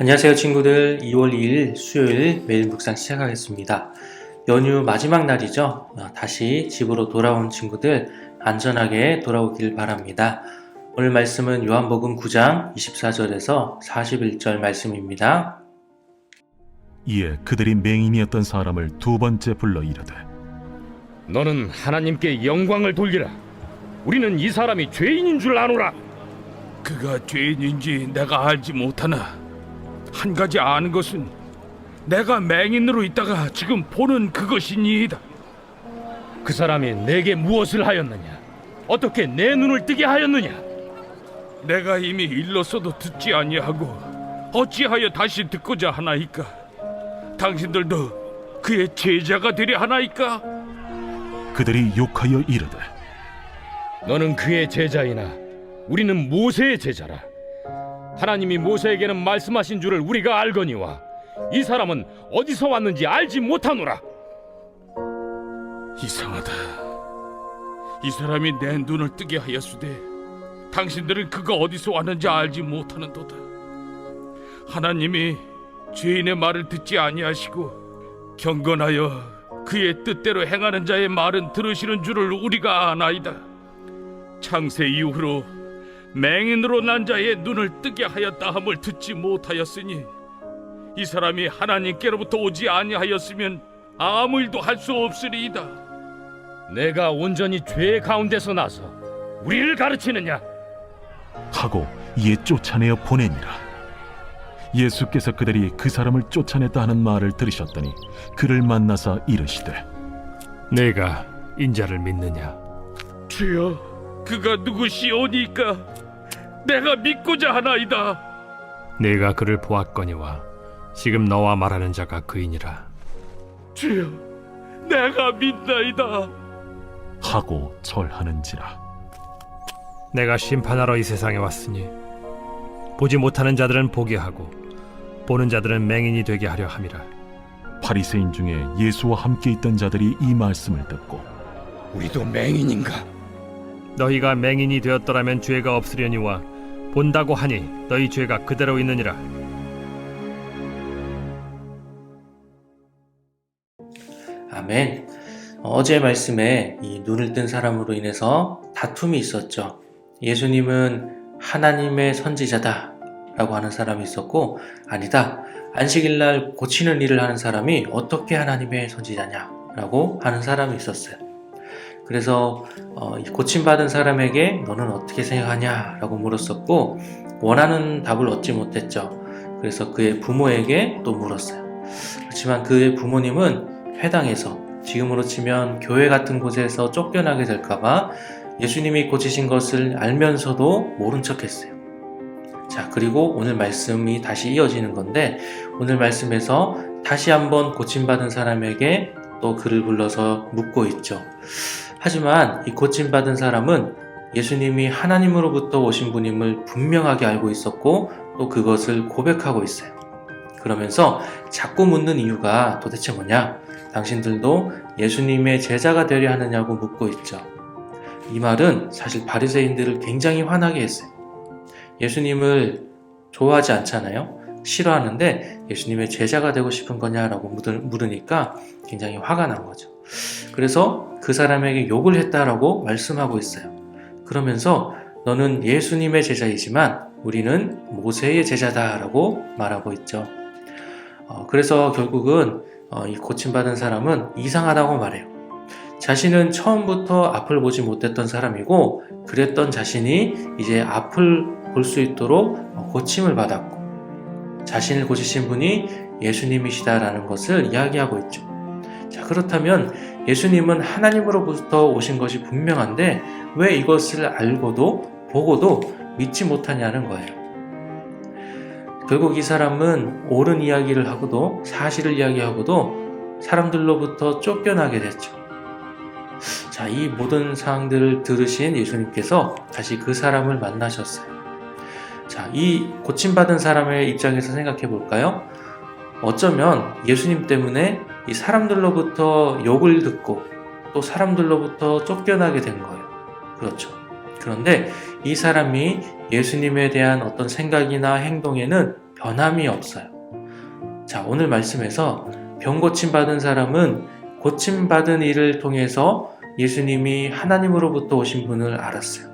안녕하세요 친구들. 2월 2일 수요일 매일 묵상 시작하겠습니다. 연휴 마지막 날이죠. 어, 다시 집으로 돌아온 친구들 안전하게 돌아오길 바랍니다. 오늘 말씀은 요한복음 9장 24절에서 41절 말씀입니다. 이에 그들이 맹인이었던 사람을 두 번째 불러 이르되 너는 하나님께 영광을 돌리라. 우리는 이 사람이 죄인인 줄 아노라. 그가 죄인인지 내가 알지 못하나 한 가지 아는 것은 내가 맹인으로 있다가 지금 보는 그것이니이다. 그 사람이 내게 무엇을 하였느냐? 어떻게 내 눈을 뜨게 하였느냐? 내가 이미 일렀어도 듣지 아니하고 어찌하여 다시 듣고자 하나이까? 당신들도 그의 제자가 되려 하나이까? 그들이 욕하여 이르되 너는 그의 제자이나 우리는 모세의 제자라. 하나님이 모세에게는 말씀하신 줄을 우리가 알거니와 이 사람은 어디서 왔는지 알지 못하노라. 이상하다. 이 사람이 내 눈을 뜨게 하였으되 당신들은 그가 어디서 왔는지 알지 못하는도다. 하나님이 죄인의 말을 듣지 아니하시고 경건하여 그의 뜻대로 행하는 자의 말은 들으시는 줄을 우리가 아나이다. 창세 이후로 맹인으로 난 자의 눈을 뜨게 하였다 함을 듣지 못하였으니 이 사람이 하나님께로부터 오지 아니하였으면 아무 일도 할 수 없으리이다. 내가 온전히 죄 가운데서 나서 우리를 가르치느냐? 하고 이에 쫓아내어 보내니라 예수께서 그들이 그 사람을 쫓아냈다 하는 말을 들으셨더니 그를 만나사 이르시되 내가 인자를 믿느냐? 주여, 그가 누구시오니까 내가 믿고자 하나이다. 내가 그를 보았거니와 지금 너와 말하는 자가 그이니라 주여, 내가 믿나이다. 하고 절하는지라 내가 심판하러 이 세상에 왔으니 보지 못하는 자들은 보게 하고 보는 자들은 맹인이 되게 하려 함이라 바리새인 중에 예수와 함께 있던 자들이 이 말씀을 듣고 우리도 맹인인가? 너희가 맹인이 되었더라면 죄가 없으려니와 본다고 하니 너희 죄가 그대로 있느니라. 아멘. 어제 말씀에 이 눈을 뜬 사람으로 인해서 다툼이 있었죠. 예수님은 하나님의 선지자다 라고 하는 사람이 있었고 아니다. 안식일날 고치는 일을 하는 사람이 어떻게 하나님의 선지자냐 라고 하는 사람이 있었어요 그래서 어, 이 고침받은 사람에게 너는 어떻게 생각하냐 라고 물었었고 원하는 답을 얻지 못했죠 그래서 그의 부모에게 또 물었어요 그렇지만 그의 부모님은 회당에서 지금으로 치면 교회 같은 곳에서 쫓겨나게 될까봐 예수님이 고치신 것을 알면서도 모른 척 했어요. 자, 그리고 오늘 말씀이 다시 이어지는 건데, 오늘 말씀에서 다시 한번 고침받은 사람에게 또 그를 불러서 묻고 있죠. 하지만 이 고침받은 사람은 예수님이 하나님으로부터 오신 분임을 분명하게 알고 있었고, 또 그것을 고백하고 있어요. 그러면서 자꾸 묻는 이유가 도대체 뭐냐? 당신들도 예수님의 제자가 되려 하느냐고 묻고 있죠. 이 말은 사실 바리새인들을 굉장히 화나게 했어요. 예수님을 좋아하지 않잖아요. 싫어하는데 예수님의 제자가 되고 싶은 거냐라고 물으니까 굉장히 화가 난 거죠. 그래서 그 사람에게 욕을 했다라고 말씀하고 있어요. 그러면서 너는 예수님의 제자이지만 우리는 모세의 제자다라고 말하고 있죠. 어, 그래서 결국은 어, 이 고침받은 사람은 이상하다고 말해요. 자신은 처음부터 앞을 보지 못했던 사람이고 그랬던 자신이 이제 앞을 볼 수 있도록 어, 고침을 받았고 자신을 고치신 분이 예수님이시다라는 것을 이야기하고 있죠. 자, 그렇다면 예수님은 하나님으로부터 오신 것이 분명한데 왜 이것을 알고도 보고도 믿지 못하냐는 거예요. 결국 이 사람은 옳은 이야기를 하고도 사실을 이야기하고도 사람들로부터 쫓겨나게 됐죠. 자, 이 모든 상황들을 들으신 예수님께서 다시 그 사람을 만나셨어요. 자, 이 고침받은 사람의 입장에서 생각해 볼까요? 어쩌면 예수님 때문에 이 사람들로부터 욕을 듣고 또 사람들로부터 쫓겨나게 된 거예요. 그렇죠. 그런데 이 사람이 예수님에 대한 어떤 생각이나 행동에는 변함이 없어요. 자, 오늘 말씀에서 병 고침 받은 사람은 고침 받은 일을 통해서 예수님이 하나님으로부터 오신 분을 알았어요.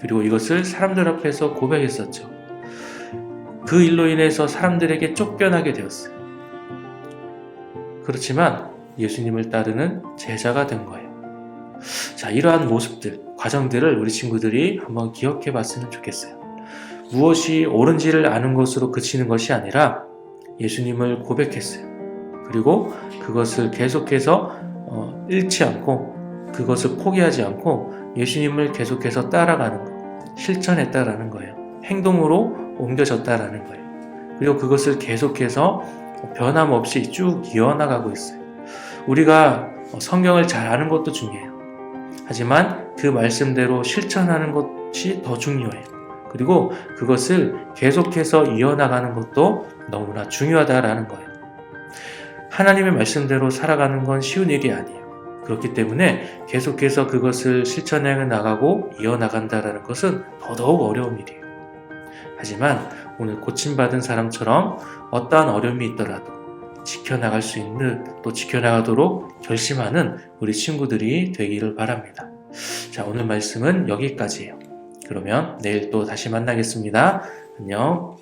그리고 이것을 사람들 앞에서 고백했었죠. 그 일로 인해서 사람들에게 쫓겨나게 되었어요. 그렇지만 예수님을 따르는 제자가 된 거예요. 자, 이러한 모습들, 과정들을 우리 친구들이 한번 기억해 봤으면 좋겠어요. 무엇이 옳은지를 아는 것으로 그치는 것이 아니라 예수님을 고백했어요. 그리고 그것을 계속해서 어, 잃지 않고 그것을 포기하지 않고 예수님을 계속해서 따라가는 것, 실천했다라는 거예요. 행동으로 옮겨졌다라는 거예요. 그리고 그것을 계속해서 변함없이 쭉 이어나가고 있어요. 우리가 성경을 잘 아는 것도 중요해요. 하지만 그 말씀대로 실천하는 것이 더 중요해요. 그리고 그것을 계속해서 이어나가는 것도 너무나 중요하다라는 거예요. 하나님의 말씀대로 살아가는 건 쉬운 일이 아니에요. 그렇기 때문에 계속해서 그것을 실천해 나가고 이어나간다라는 것은 더더욱 어려운 일이에요. 하지만 오늘 고침받은 사람처럼 어떠한 어려움이 있더라도 지켜나갈 수 있는 또 지켜나가도록 결심하는 우리 친구들이 되기를 바랍니다. 자, 오늘 말씀은 여기까지예요. 그러면 내일 또 다시 만나겠습니다. 안녕.